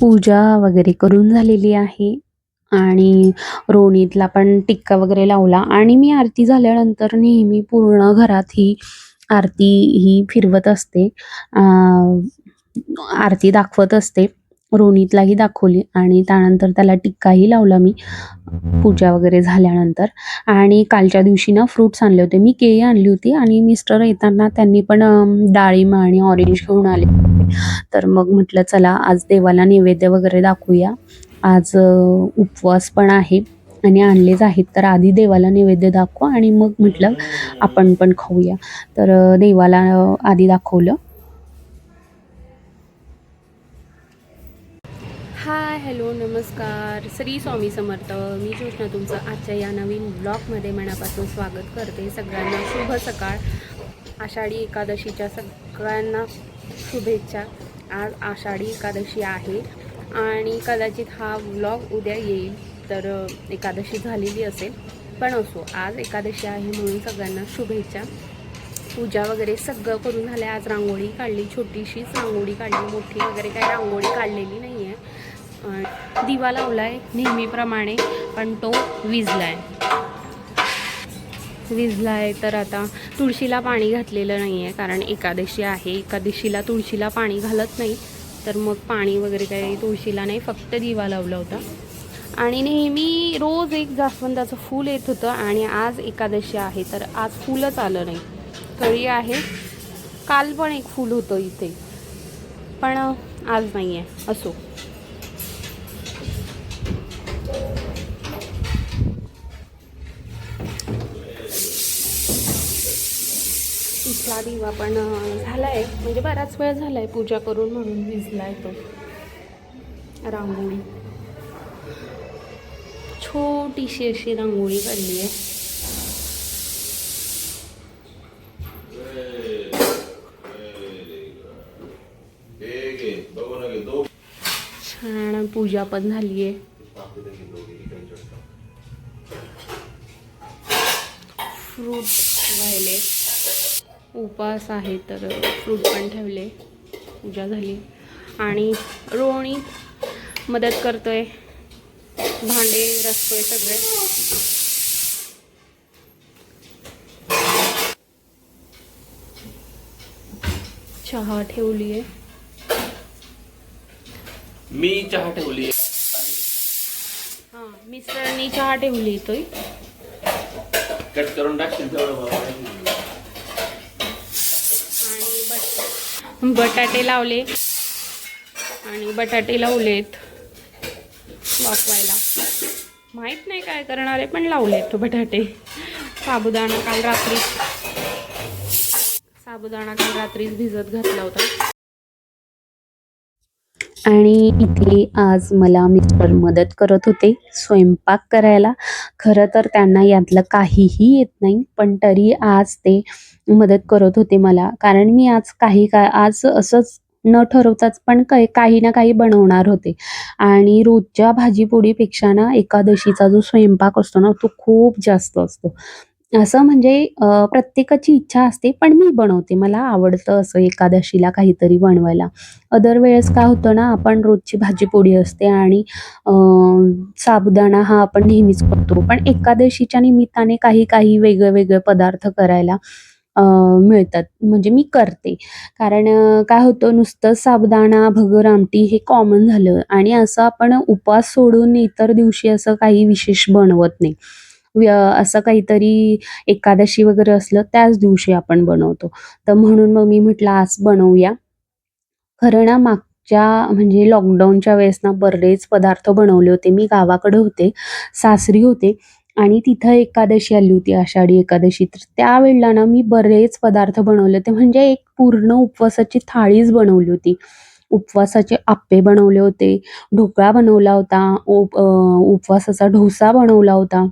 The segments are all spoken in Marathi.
पूजा वगैरे करून झालेली आहे. आणि रोणीतला पण टिक्का वगैरे लावला. आणि मी आरती झाल्यानंतर नेहमी पूर्ण घरात ही आरती ही फिरवत असते. आरती दाखवत असते. रोणीतलाही दाखवली आणि त्यानंतर त्याला टिक्काही लावला मी पूजा वगैरे झाल्यानंतर. आणि कालच्या दिवशी ना फ्रुट्स आणले होते. मी केळी आणली होती आणि मिस्टर येताना त्यांनी पण डाळिंब आणि ऑरेंज घेऊन आले तर मग म्हटलं चला आज देवाला नैवेद्य वगैरे दाखवूया. आज उपवास पण आहे आणि आणलेच आहेत. तर आधी देवाला नैवेद्य दाखवा आणि मग म्हटलं आपण पण खाऊया. तर देवाला आधी दाखवलं. हॅलो नमस्कार. श्री स्वामी समर्थ. मी जोशना तुमचं आजच्या या नवीन ब्लॉगमध्ये मनापासून स्वागत करते. सगळ्यांना शुभ सकाळ. आषाढी एकादशीच्या सगळ्यांना शुभेच्छा. आज आषाढी एकादशी आहे आणि कदाचित हा ब्लॉग उद्या येईल तर एकादशी झालेली असेल. पण असो आज एकादशी आहे म्हणून सगळ्यांना शुभेच्छा. पूजा वगैरे सगळं करून झालं आज रांगोळी काढली छोटीशीच रांगोळी काढली मोठी वगैरे काही रांगोळी काढलेली नाही आहे दिवा लावला आहे नेहमीप्रमाणे पण तो विजला आहे विजला आहे तर आता तुळशीला पाणी घातलेलं नाही आहे कारण एकादशी आहे. एकादशीला तुळशीला पाणी घालत नाही तर मग पाणी वगैरे काही तुळशीला नाही फक्त दिवा लावला होता. आणि नेहमी रोज एक जास्वंदाचं फूल येत होतं आणि आज एकादशी आहे तर आज फूलच आलं नाही. कळी आहे काल पण एक फूल होतं इथे. पण आज नाही आहे असो. इथला दिवा पण झाला आहे म्हणजे बराच वेळ झाला आहे पूजा करून म्हणून भिजला आहे तो. रांगोळी. छोटीशी अशी रांगोळी काढली आहे छान पूजा पण झाली आहे फ्रूट वाहिले उपास आहे तर फ्रूट पण ठेवले पूजा झाली. आणि रोहिणी मदत करतोय. भांडे रचतोय सगळे. चहा ठेवली आहे मी चहा ठेवली हां मिस्टरांनी चहा ठेवली तोय. कट करून टाकशील तेवढं मला आणि बट बटाटे लावले. आणि बटाटे लावलेत. वापवायला माहीत नाही काय करणार आहे पण लावलेत बटाटे. साबुदाणा काल रात्री. साबुदाणा काल रात्रीच भिजत घातला होता. आणि इथे आज मला मिस्टर मदत करत होते स्वयंपाक करायला. खरं तर त्यांना यातलं काहीही येत नाही पण तरी आज ते मदत करत होते मला. कारण मी आज काही का आज असंच न ठरवताच पण काही काही ना काही बनवणार होते. आणि रोजच्या भाजीपोळीपेक्षा ना एकादशीचा जो स्वयंपाक असतो ना तो खूप जास्त असतो. असं म्हणजे प्रत्येकाची इच्छा असते पण मी बनवते. मला आवडतं असं एकादशीला काहीतरी बनवायला. अदर वेळेस काय होतं ना आपण रोजची भाजीपोळी असते आणि अं, साबुदाणा हा आपण नेहमीच करतो. पण एकादशीच्या निमित्ताने काही काही वेगळे वेगळे पदार्थ करायला मिळतात. म्हणजे मी करते. कारण अं, काय होतं नुसतं साबुदाणा भगर आमटी हे कॉमन झालं आणि असं आपण उपवास सोडून इतर दिवशी असं काही विशेष बनवत नाही. असं काहीतरी एकादशी वगैरे असलं त्याच दिवशी आपण बनवतो. तर म्हणून मग मी म्हटलं आज बनवूया. खरं ना मागच्या म्हणजे लॉकडाऊनच्या वेळेस ना बरेच पदार्थ बनवले होते. मी गावाकडे होते सासरी होते आणि तिथं एकादशी आली होती आषाढी एकादशी. तर त्यावेळेला ना मी बरेच पदार्थ बनवले होते. म्हणजे एक पूर्ण उपवासाची थाळीच बनवली होती. उपवासाचे आप्पे बनवले होते ढोकळा बनवला होता उप उपवासाचा ढोसा बनवला होता.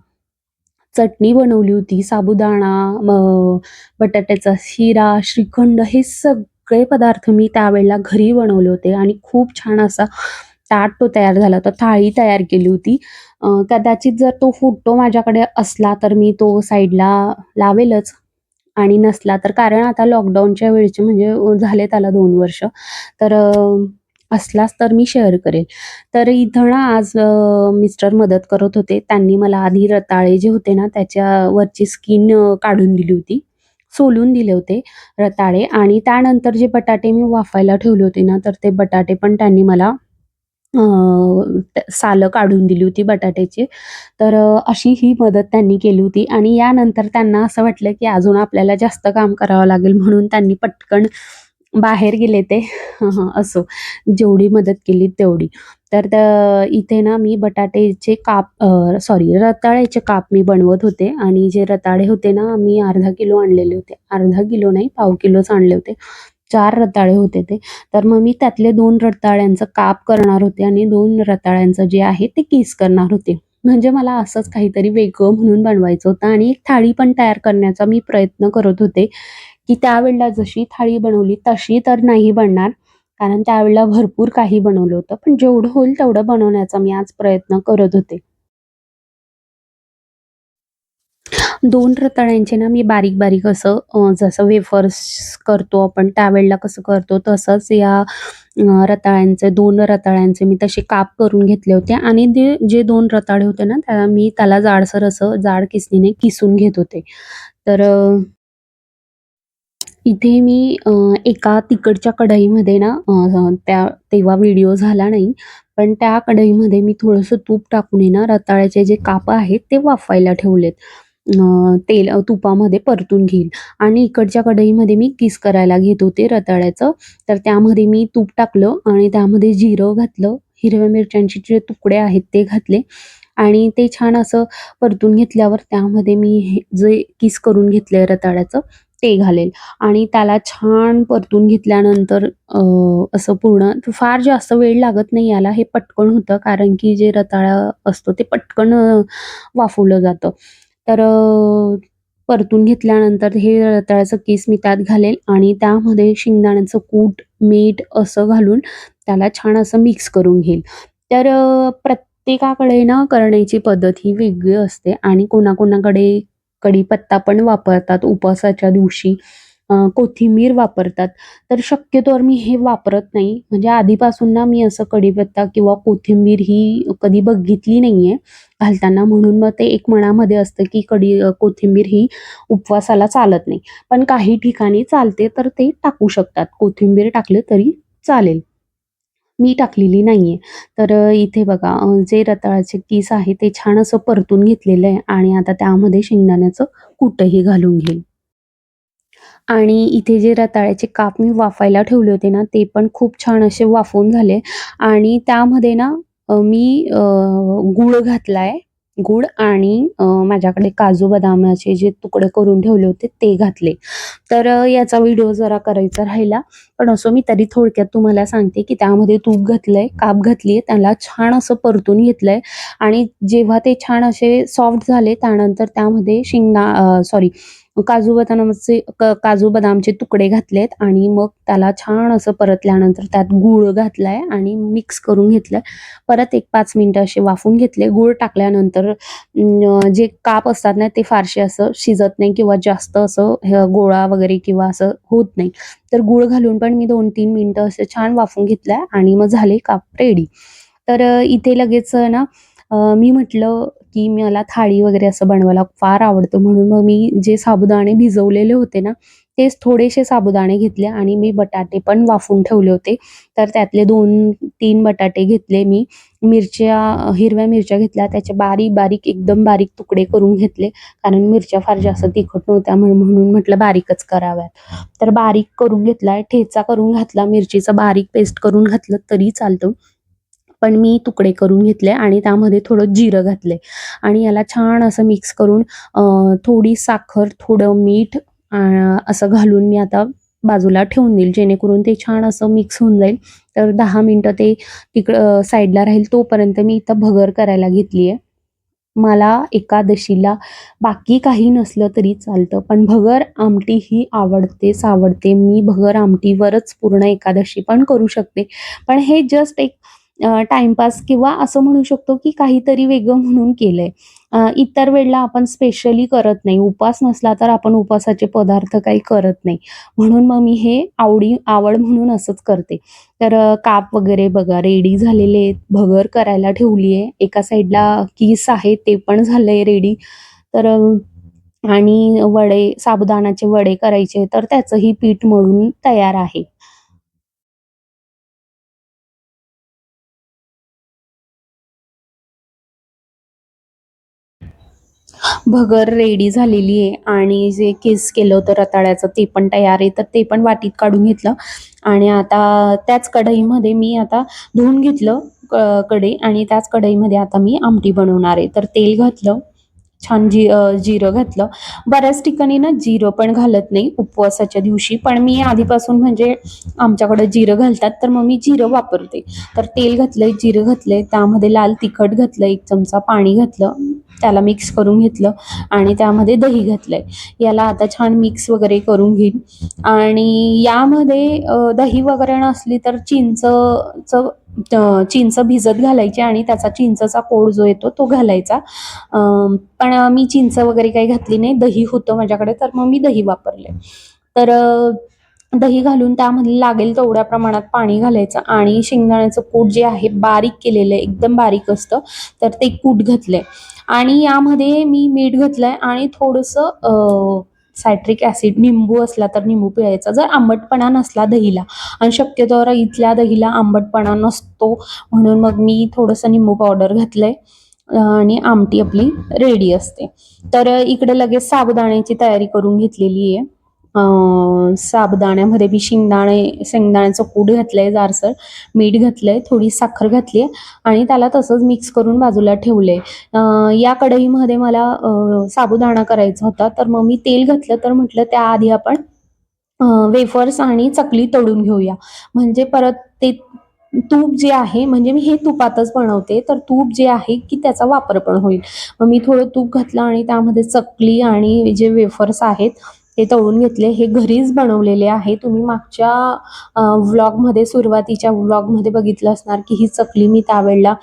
चटणी बनवली होती साबुदाणा बटाट्याचा शिरा श्रीखंड हे सगळे पदार्थ मी त्यावेळेला घरी बनवले होते आणि खूप छान असा ताट तो तयार झाला होता थाळी तयार केली होती. कदाचित जर तो फोटो माझ्याकडे असला तर मी तो साईडला लावेलच आणि नसला तर कारण आता लॉकडाऊनच्या वेळचे म्हणजे झाले त्याला दोन वर्ष. तर असलास तर मी शेअर करेल. तर इथं ना आज मिस्टर मदत करत होते. त्यांनी मला आधी रताळे जे होते ना त्याच्यावरची स्किन काढून दिली होती. सोलून दिले होते रताळे. आणि त्यानंतर जे बटाटे मी वाफायला ठेवले होते ना तर ते बटाटे पण त्यांनी मला सालं काढून दिली होती बटाट्याची. तर अशी ही मदत त्यांनी केली होती. आणि यानंतर त्यांना असं वाटलं की अजून आपल्याला जास्त काम करावं लागेल म्हणून त्यांनी पटकन बाहेर गेले ते. असो. जेवढी मदत केली तेवढी. तर इथे ना मी बटाट्याचे काप सॉरी रताळ्याचे काप मी बनवत होते. आणि जे रताळे होते ना मी अर्धा किलो आणलेले होते. अर्धा किलो नाही पाव किलोच आणले होते. चार रताळे होते ते. तर मग मी त्यातले दोन रताळ्यांचं काप करणार होते आणि दोन रताळ्यांचं जे आहे ते किस करणार होते. म्हणजे मला असंच काहीतरी वेगळं म्हणून बनवायचं होतं आणि एक थाळी पण तयार करण्याचा मी प्रयत्न करत होते. की त्यावेळेला जशी थाळी बनवली तशी तर नाही बनणार. कारण त्यावेळेला भरपूर काही बनवलं होतं. पण जेवढं होईल तेवढं बनवण्याचा मी आज प्रयत्न करत होते. दोन रताळ्यांचे ना मी बारीक बारीक असं जसं वेफर्स करतो आपण त्यावेळेला कसं करतो तसंच या रताळ्यांचे दोन रताळ्यांचे मी तसे काप करून घेतले होते. आणि ते जे दोन रताळे होते ना त्या मी त्याला जाडसर असं जाड किसणीने किसून घेत होते. तर इथे मी एका तिकडच्या कढईमध्ये ना अ, त्या तेव्हा व्हिडिओ झाला नाही पण त्या कढईमध्ये मी थोडंसं तूप टाकून आहे ना रताळ्याचे जे काप आहेत ते वाफायला ठेवलेत. तेल तुपामध्ये परतून घेईल. आणि इकडच्या कढईमध्ये मी किस करायला घेत होते रताळ्याचं तर त्यामध्ये मी तूप टाकलं आणि त्यामध्ये जिरं घातलं. हिरव्या मिरच्यांचे जे तुकडे आहेत ते घातले. आणि ते छान असं परतून घेतल्यावर त्यामध्ये मी हे जे किस करून घेतलंय रताळ्याचं ते घालेल. आणि त्याला छान परतून घेतल्यानंतर असं पूर्ण फार जास्त वेळ लागत नाही याला हे पटकन होतं. कारण की जे रताळा असतो ते पटकन वाफवलं जातं. तर परतून घेतल्यानंतर हे रताळ्याचं केस मी त्यात घालेल आणि त्यामध्ये शेंगदाण्याचं कूट मीठ असं घालून त्याला छान असं मिक्स करून घेईल. तर प्रत्येकाकडे ना करण्याची पद्धत ही वेगळी असते आणि कोणाकोणाकडे कढीपत्ता पण वापरतात उपवासाच्या दिवशी. कोथिंबीर वापरतात. तर शक्यतोवर मी हे वापरत नाही. म्हणजे आधीपासून ना मी असं कढीपत्ता किंवा कोथिंबीर ही कधी बघितली नाहीये घालताना. म्हणून मग ते एक मनामध्ये असतं की कढी कोथिंबीर ही उपवासाला चालत नाही. पण काही ठिकाणी चालते तर ते टाकू शकतात. कोथिंबीर टाकले तरी चालेल. मी टाकलेली नाहीये. तर अ, इथे बघा अ, जे रताळ्याचे किस आहे ते छान असं परतून घेतलेलं आहे आणि आता त्यामध्ये शेंगदाण्याचं कूटही घालून घेईल. आणि इथे जे रताळ्याचे काप मी वाफायला ठेवले होते ना ते पण खूप छान असे वाफून झाले. आणि त्यामध्ये ना अ, मी अ, गूळ घातलाय. गूळ आणि माझ्याकडे काजू बदामाचे जे तुकडे करून ठेवले होते ते घातले. तर याचा व्हिडिओ जरा करायचा राहिला. पण असो मी तरी थोडक्यात तुम्हाला सांगते की त्यामध्ये तूप घातलंय काप घातलीये त्याला छान असं परतून घेतलंय. आणि जेव्हा ते छान असे सॉफ्ट झाले त्यानंतर त्यामध्ये शेंगदा सॉरी काजू बदामाचे क काजू बदामचे तुकडे घातलेत आणि मग त्याला छान असं परतल्यानंतर त्यात गूळ घातलाय आणि मिक्स करून घेतलंय परत एक पाच मिनिटं असे वाफवून घेतले. गूळ टाकल्यानंतर जे काप असतात ना ते फारसे असं शिजत नाही किंवा जास्त असं गोळा वगैरे किंवा असं होत नाही. तर गूळ घालून पण मी दोन तीन मिनिटं असं छान वाफवून घेतलंय आणि मग झाले काप रेडी तर इथे लगेच ना मी म्हटलं की मला थाळी वगैरे असं बनवायला फार आवडतं. म्हणून मग मी जे साबुदाणे भिजवलेले होते ना तेच थोडेसे साबुदाणे घेतले आणि मी बटाटे पण वाफवून ठेवले होते. तर त्यातले दोन तीन बटाटे घेतले मी. मिरच्या हिरव्या मिरच्या घेतल्या. त्याचे बारीक बारीक एकदम बारीक तुकडे करून घेतले. कारण मिरच्या फार जास्त तिखट नव्हत्या म्हणून म्हटलं बारीकच कराव्यात. तर बारीक करून घेतला ठेचा करून घातला मिरचीचा बारीक पेस्ट करून घातलं तरी चालतं. पण मी तुकडे करून घेतले आणि त्यामध्ये थोडं जिरं घातले. आणि याला छान असं मिक्स करून थोडी साखर थोडं मीठ असं घालून मी आता बाजूला ठेवून देईल. जेणेकरून ते छान असं मिक्स होऊन जाईल. तर दहा मिनटं ते तिकडं साईडला राहील तोपर्यंत मी इथं भगर करायला घेतली आहे मला एकादशीला बाकी काही नसलं तरी चालतं पण भगर आमटी ही आवडतेच आवडते मी भगर आमटीवरच पूर्ण एकादशी पण करू शकते. पण हे जस्ट एक टाइमपास किंवा असं म्हणू शकतो की काहीतरी वेगळं म्हणून केलंय. इतर वेळेला आपण स्पेशली करत नाही. उपवास नसला तर आपण उपवासाचे पदार्थ काही करत नाही. म्हणून मग मी हे आवडी आवड म्हणून असंच करते. तर काप वगैरे बघा रेडी झालेले आहेत. भगर करायला ठेवली आहे. एका साईडला किस आहे ते पण झालंय रेडी. तर आणि वडे साबुदाणाचे वडे करायचे तर त्याचंही पीठ मळून तयार आहे. भगर रेडी झालेली आहे आणि जे केस केलं होतं रताळ्याचं ते पण तयार आहे. तर ते पण वाटीत काढून घेतलं आणि आता त्याच कढईमध्ये मी आता धुवून घेतलं कढई आणि त्याच कढईमध्ये आता मी आमटी बनवणार आहे. तर तेल घातलं, छान जी जिरं घातलं. बऱ्याच ठिकाणी ना जिरं पण घालत नाही उपवासाच्या दिवशी. पण मी आधीपासून म्हणजे आमच्याकडे जिरं घालतात तर मग मी जिरं वापरते. तर तेल घातलंय, जिरं घातलंय, त्यामध्ये लाल तिखट घातलं, एक चमचा पाणी घातलं, त्याला मिक्स करून घेतलं आणि त्यामध्ये दही घातलंय. याला आता छान मिक्स वगैरे करून घेईन आणि यामध्ये दही वगैरे नसली तर चिंचचं चिंच भिजत घालायची आणि त्याचा चिंचचा कोड जो येतो तो घालायचा. पण मी चिंच वगैरे काही घातली नाही. दही होतं माझ्याकडे तर मग मी दही वापरले तर दही घालून त्यामध्ये लागेल तेवढ्या प्रमाणात पाणी घालायचं आणि शेंगदाण्याचं कूट जे आहे बारीक केलेलं आहे, एकदम बारीक असतं, तर ते कूट घातलंय आणि यामध्ये मी मीठ घातलंय आणि थोडंसं सायट्रिक ॲसिड निंबू असला तर निंबू पिळायचा. जर आंबटपणा नसला दहीला आणि शक्यतोवर इथल्या दहीला आंबटपणा नसतो म्हणून मग मी थोडंसं निंबू पावडर घातलंय आणि आमटी आपली रेडी असते. तर इकडे लगेच साबुदाण्याची तयारी करून घेतलेली आहे. साबदाण्यामध्ये साबुदाण्यामध्ये मी शेंगदाणे शेंगदाण्याचं कूट घातलंय जारसर मीठ घातलंय, थोडी साखर घातली आहे आणि त्याला तसंच मिक्स करून बाजूला ठेवलंय. या कढईमध्ये मला साबुदाणा करायचा होता तर मग मी तेल घातलं तर म्हटलं त्याआधी आपण वेफर्स आणि चकली तळून घेऊया. म्हणजे परत ते तूप जे आहे म्हणजे मी हे तुपातच बनवते तर तूप जे आहे की त्याचा वापर पण होईल. मग मी थोडं तूप घातलं आणि त्यामध्ये चकली आणि जे वेफर्स आहेत ते तळून घेतले. हे घरीच बनवलेले आहे. तुम्ही मागच्या व्लॉगमध्ये सुरुवातीच्या व्लॉगमध्ये बघितलं असणार की ही चकली मी त्यावेळेला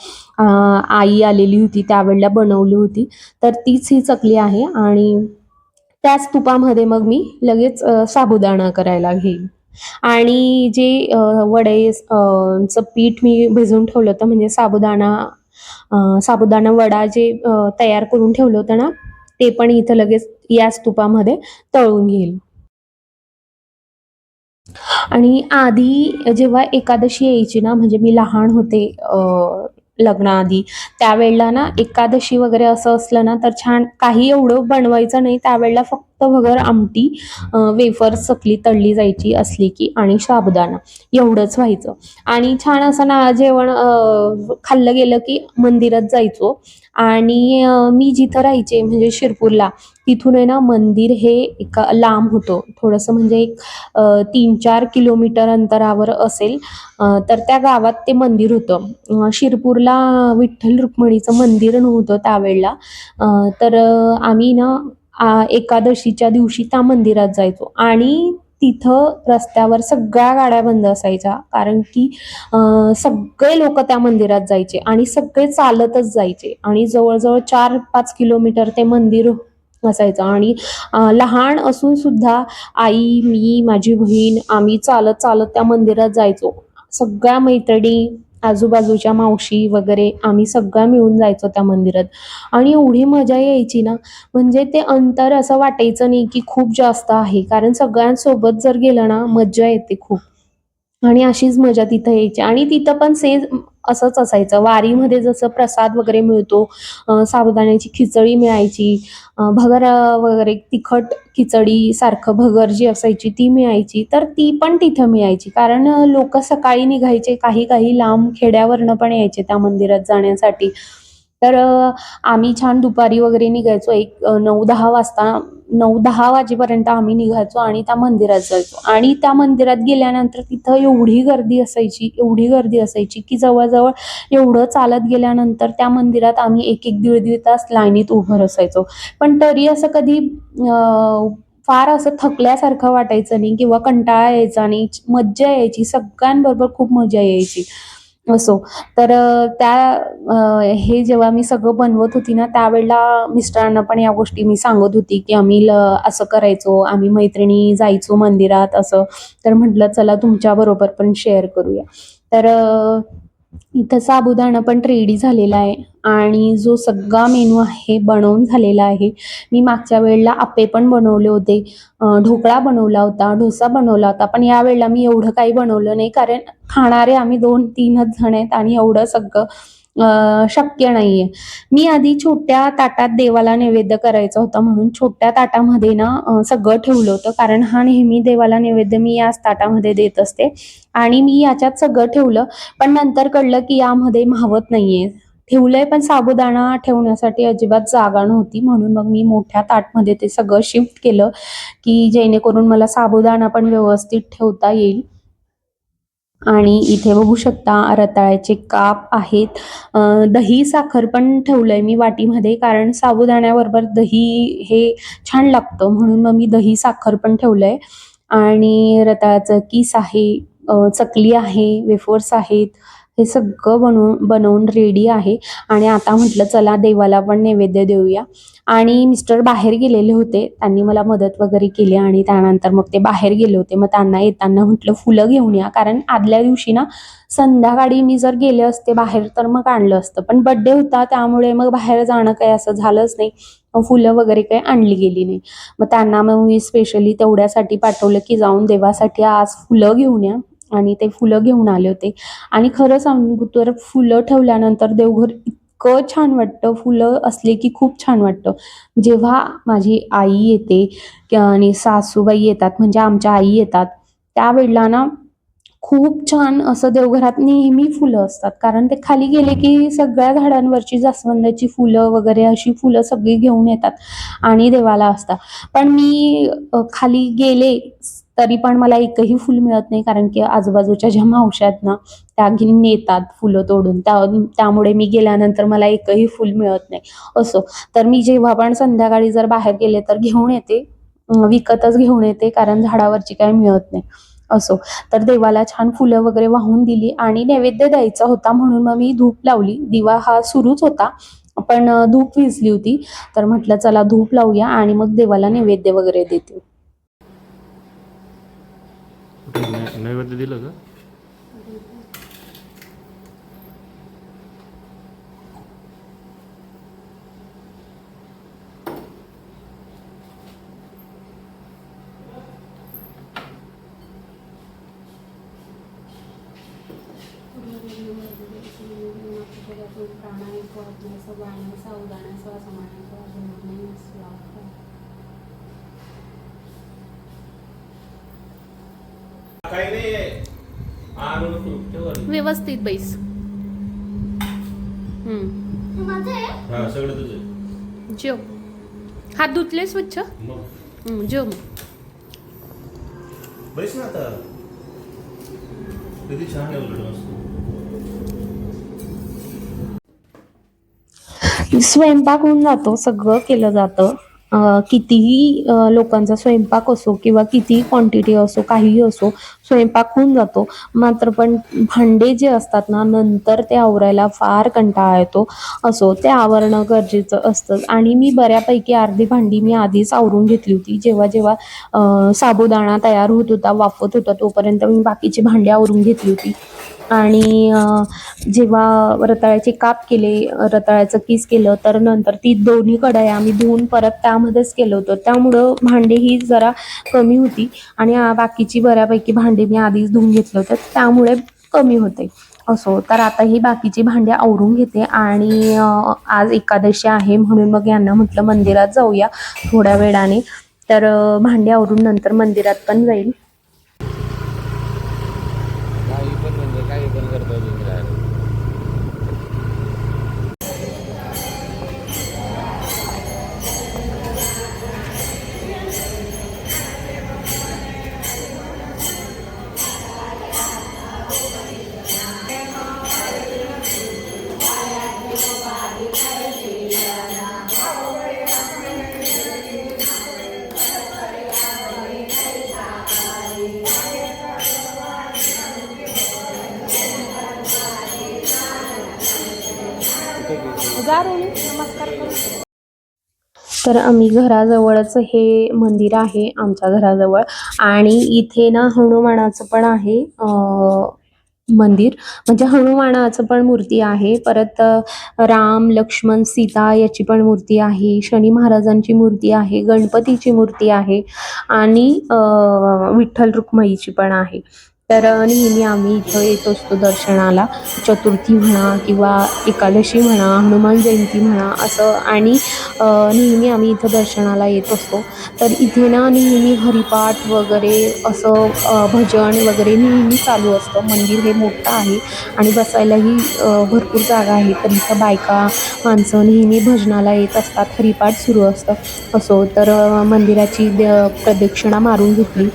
आई आलेली होती त्यावेळेला बनवली होती. तर तीच ही चकली आहे आणि त्याच तुपामध्ये मग मी लगेच साबुदाणा करायला घेईन आणि जे वडेचं वडे पीठ मी भिजवून ठेवलं होतं म्हणजे साबुदाणा साबुदाणा वडा जे तयार करून ठेवलं होतं ना, ते पण इथं लगेच याच तुपामध्ये तळून घेईल. आणि आधी जेव्हा एकादशी यायची ना, म्हणजे मी लहान होते लग्नाआधी, त्यावेळेला ना एकादशी वगैरे असं असलं ना, तर छान काही एवढं बनवायचं नाही. त्यावेळेला फक्त भगर आमटी, वेफर सकली तळली जायची असली की आणि साबुदाणा एवढंच व्हायचं आणि छान असं ना जेवण खाल्लं गेलं की मंदिरात जायचो आणि मी जिथं राहायचे म्हणजे शिरपूरला, तिथून आहे ना मंदिर हे एक लांब होतं. थोडंसं म्हणजे एक तीन चार किलोमीटर अंतरावर असेल. तर त्या गावात ते मंदिर होतं. शिरपूरला विठ्ठल रुक्मिणीचं मंदिर नव्हतं त्यावेळेला. तर आम्ही ना एकादशीच्या दिवशी त्या मंदिरात जायचो आणि तिथं रस्त्यावर सगळ्या गाड्या बंद असायच्या. कारण की सगळे लोक त्या मंदिरात जायचे आणि सगळे चालतच जायचे आणि जवळजवळ चार पाच किलोमीटर ते मंदिर असायचं आणि लहान असून सुद्धा आई, मी, माझी बहीण आम्ही चालत-चालत त्या मंदिरात जायचो. सगळ्या मैत्रिणी, आजूबाजूच्या मावशी वगैरे आम्ही सगळ्या मिळून जायचो त्या मंदिरात आणि एवढी मजा यायची ना, म्हणजे ते अंतर असं वाटायचं नाही की खूप जास्त आहे. कारण सगळ्यांसोबत जर गेलं ना, मज्जा येते खूप आणि अशीच मजा तिथं यायची आणि तिथं पण सेम असंच असायचं. वारीमध्ये जसं प्रसाद वगैरे मिळतो, साबुदाण्याची खिचडी मिळायची, भगर वगैरे तिखट खिचडीसारखं भगर जी असायची ती मिळायची. तर ती पण तिथं मिळायची. कारण लोक सकाळी निघायचे, काही-काही लांब खेड्यावरनं पण यायचे त्या मंदिरात जाण्यासाठी. तर आम्ही छान दुपारी वगैरे निघायचो. एक नऊ दहा वाजता नऊ दहा वाजेपर्यंत आम्ही निघायचो आणि त्या मंदिरात जायचो आणि त्या मंदिरात गेल्यानंतर तिथं एवढी गर्दी असायची, एवढी गर्दी असायची की जवळजवळ एवढं चालत गेल्यानंतर त्या मंदिरात आम्ही 1-1, दीड-दीड तास लाईनीत उभं असायचो. पण तरी असं कधी फार असं थकल्यासारखं वाटायचं नाही किंवा कंटाळा यायचा नाही. मज्जा यायची. सगळ्यांबरोबर खूप मजा यायची असो. तर त्या हे जेव्हा मी सगळं बनवत होती ना त्यावेळेला मिस्टरांना पण या गोष्टी मी सांगत होती की आम्ही ल असं करायचो आम्ही मैत्रिणी जायचो मंदिरात असं. तर म्हटलं चला तुमच्याबरोबर पण शेअर करूया. तर इथं साबुदाणा पण रेडी झालेला आहे. आणि जो सगळा मेनू आहे बनवून झालेला आहे. मी मागच्या वेळेला आप्पे पण बनवले होते. ढोकळा बनवला होता डोसा बनवला होता. पण यावेळेला मी एवढं काही बनवलं नाही. कारण खाणारे आम्ही दोन तीनच जण आहेत आणि एवढं सगळं शक्य नाहीये. मी आधी छोट्या ताटात देवाला नैवेद्य करायचा होता म्हणून छोट्या ताटामध्ये ना सगळं ठेवलं होतं. कारण हा नेहमी देवाला नैवेद्य मी याच ताटामध्ये देत असते आणि मी याच्यात सगळं ठेवलं. पण नंतर कळलं की यामध्ये मावत नाहीये. ठेवलंय पण साबुदाणा ठेवण्यासाठी अजिबात जागा नव्हती. म्हणून मग मी मोठ्या ताटमध्ये ते सगळं शिफ्ट केलं की जेणेकरून मला साबुदाणा पण व्यवस्थित ठेवता येईल. आणि इथे बघू शकता रताळ्याचे काप आहेत. दही साखर पण ठेवलंय मी वाटीमध्ये कारण साबुदाण्याबरोबर दही हे छान लागतं म्हणून मग मी दही साखर पण ठेवलंय. आणि रताळ्याचं किस आहे चकली आहे वेफर्स आहेत हे सगळं बनवून बनवून रेडी आहे. आणि आता म्हटलं चला देवाला पण नैवेद्य देऊया. आणि मिस्टर बाहेर गेलेले होते. त्यांनी मला मदत वगैरे केली आणि त्यानंतर मग ते बाहेर गेले होते. मग त्यांना येताना म्हटलं फुलं घेऊन या. कारण आदल्या दिवशी ना संध्याकाळी मी जर गेले असते बाहेर तर मग आणलं असतं. पण बड्डे होता त्यामुळे मग बाहेर जाणं काही असं झालंच नाही. फुलं वगैरे काही आणली गेली नाही. मग त्यांना मग मी स्पेशली तेवढ्यासाठी पाठवलं की जाऊन देवासाठी आज फुलं घेऊन या. आणि ते फुलं घेऊन आले होते. आणि खरं सांगू तर फुलं ठेवल्यानंतर देवघर इतकं छान वाटतं. फुलं असले की खूप छान वाटतं. जेव्हा माझी आई येते आणि सासूबाई येतात म्हणजे आमच्या आई येतात त्यावेळेला ना खूप छान असं देवघरात नेहमी फुलं असतात. कारण ते खाली गेले की सगळ्या झाडांवरची जास्वंदाची फुलं वगैरे अशी फुलं सगळी घेऊन येतात आणि देवाला असतात. पण मी खाली गेले तरी पण मला एकही फुल मिळत नाही कारण की आजूबाजूच्या ज्या मावश्या आहेत ना त्या घेऊन नेतात फुलं तोडून. त्या त्यामुळे मी गेल्यानंतर मला एकही फुल मिळत नाही. असो तर मी जेव्हा पण संध्याकाळी जर बाहेर गेले तर घेऊन येते. विकतच घेऊन येते कारण झाडावरची काही मिळत नाही. असो तर देवाला छान फुलं वगैरे वाहून दिली आणि नैवेद्य द्यायचा होता म्हणून मग मी धूप लावली. दिवा हा सुरूच होता पण धूप विजली होती. तर म्हटलं चला धूप लावूया आणि मग देवाला नैवेद्य वगैरे देते. नैवेद्य दिलं का काही नाही आणू नको ठेव आणि. व्यवस्थित बैस. हा सगळं तुझं जेव. हात धुतले स्वच्छ? मग. जेव मग. बैस ना आता. किती छान आहे उलट मस्त. स्वयंपाक होऊन जातो सगळं केलं जातं. कितीही लोकांचा स्वयंपाक असो किंवा कितीही क्वांटिटी असो काहीही असो स्वयंपाक होऊन जातो. मात्र पण भांडे जे असतात ना नंतर ते आवरायला फार कंटाळा येतो. असो ते आवरणं गरजेचं असतं. आणि मी बऱ्यापैकी अर्धी भांडी मी आधीच आवरून घेतली होती. जेव्हा जेव्हा साबुदाणा तयार होत होता वाफत होता तोपर्यंत मी बाकीची भांडी आवरून घेतली होती. आणि जेव्हा रताळ्याचे काप केले रताळ्याचं किस केलं तर नंतर ती दोन्ही कढया आम्ही धुवून परत त्यामध्येच केलं होतं. त्यामुळं भांडी ही जरा कमी होती आणि बाकीची बऱ्यापैकी भांडी मी आधीच धुवून घेतलं होतं त्यामुळे कमी होते. असो तर आता ही बाकीची भांडी आवरून घेते आणि आज एकादशी आहे म्हणून मग यांना म्हटलं मंदिरात जाऊया थोड्या वेळाने. तर भांडी आवरून नंतर मंदिरात पण जाईल. नमस्कार करू. तर आम्ही घराजवळच हे मंदिर आहे आमच्या घराजवळ. आणि इथे ना हनुमानाचं पण आहे मंदिर. म्हणजे हनुमानाचं पण मूर्ती आहे परत राम लक्ष्मण सीता याची पण मूर्ती आहे शनी महाराजांची मूर्ती आहे गणपतीची मूर्ती आहे आणि विठ्ठल रुक्मईची पण आहे. तर नेहमी आम्ही इथं येत असतो दर्शनाला. चतुर्थी म्हणा किंवा एकादशी म्हणा हनुमान जयंती म्हणा असं आणि नेहमी आम्ही इथं दर्शनाला येत असतो. तर इथे ना नेहमी हरिपाठ वगैरे असं भजन वगैरे नेहमी चालू असतं. मंदिर हे मोठं आहे आणि बसायलाही भरपूर जागा आहे. तर इथं बायका माणसं नेहमी भजनाला येत असतात. हरिपाठ सुरू असतं. असो तर मंदिराची द- प्रदक्षिणा मारून घेतली.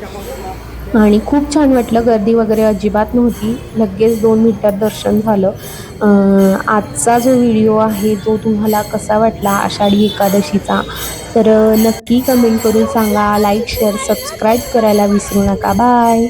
आणि खूप छान वाटलं. गर्दी वगैरे अजिबात नव्हती. लगेच दोन मिनटात दर्शन झालं. आजचा जो व्हिडिओ आहे तो तुम्हाला कसा वाटला आषाढी एकादशीचा? तर नक्की कमेंट करून सांगा. लाईक शेअर सबस्क्राईब करायला विसरू नका. बाय